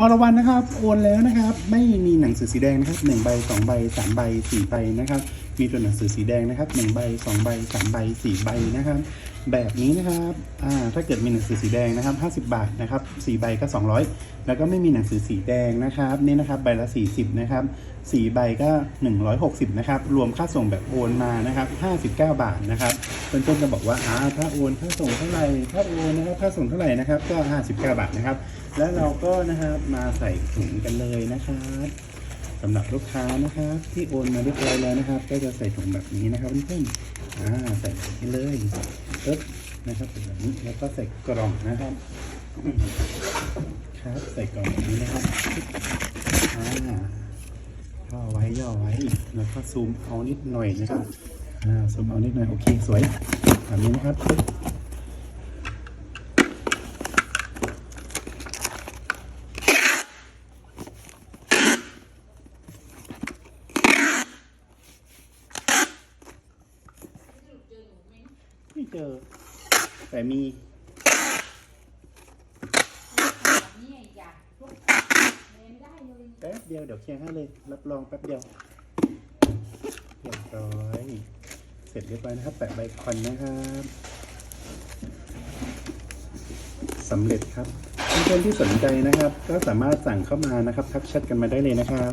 อรวรรณนะครับ โอนแล้วนะครับ ไม่มีหนังสือสีแดงนะครับหนึ่งใบสองใบสามใบสี่ใบนะครับ มีตัวหนังสือสีแดงนะครับหนึ่งใบสองใบสามใบสี่ใบนะครับ แบบนี้นะครับอ่าถ้าเกิดมีหนังสือสีแดงนะครับห้าสิบาทนะครับสี่ใบก็สองร้อยแล้วก็ไม่มีหนังสือสีแดงนะครับนี่นะครับใบละสี่สิบนะครับสี่ใบก็หนึ่งร้อยหกสิบนะครับ รวมค่าส่งแบบโอนมานะครับห้าสิบาทนะครับเพื่อนๆจะบอกว่าอ่าถ้าโอนค่าส่งเท่าไหร่ถ้าโอนนะครับค่าส่งเท่าไหร่นะครับก็ห้าสิบาทนะครับ แล้วเราก็นะครับมาใส่ถุงกันเลยนะครับสำหรับลูกค้านะครับที่โอนมาเรียบร้อยแล้วนะครับ ก็จะใส่ถุงแบบนี้นะครับเพื่อนๆอ่าใส่แบบนี้เลย ปุ๊บนะครับแบบนี้แล้วก็ใส่กล่องนะครับครับใส่กล่องแบบนี้นะครับอ่าย่อไว้ย่อไว้แล้วก็ซูมเอานิดหน่อยนะครับอ่าซูมเอานิดหน่อยโอเคสวยแบบนี้นะครับ ไม่เจอ แต่มีแป๊บเดียวเดี๋ยวเคลียร์ให้เลย รับรองแป๊บเดียวเรียบร้อยเสร็จเรียบร้อยนะครับ แปะใบคอนนะครับสำเร็จครับเพื่อนๆที่สนใจนะครับ ก็สามารถสั่งเข้ามานะครับ ทักแชทกันมาได้เลยนะครับ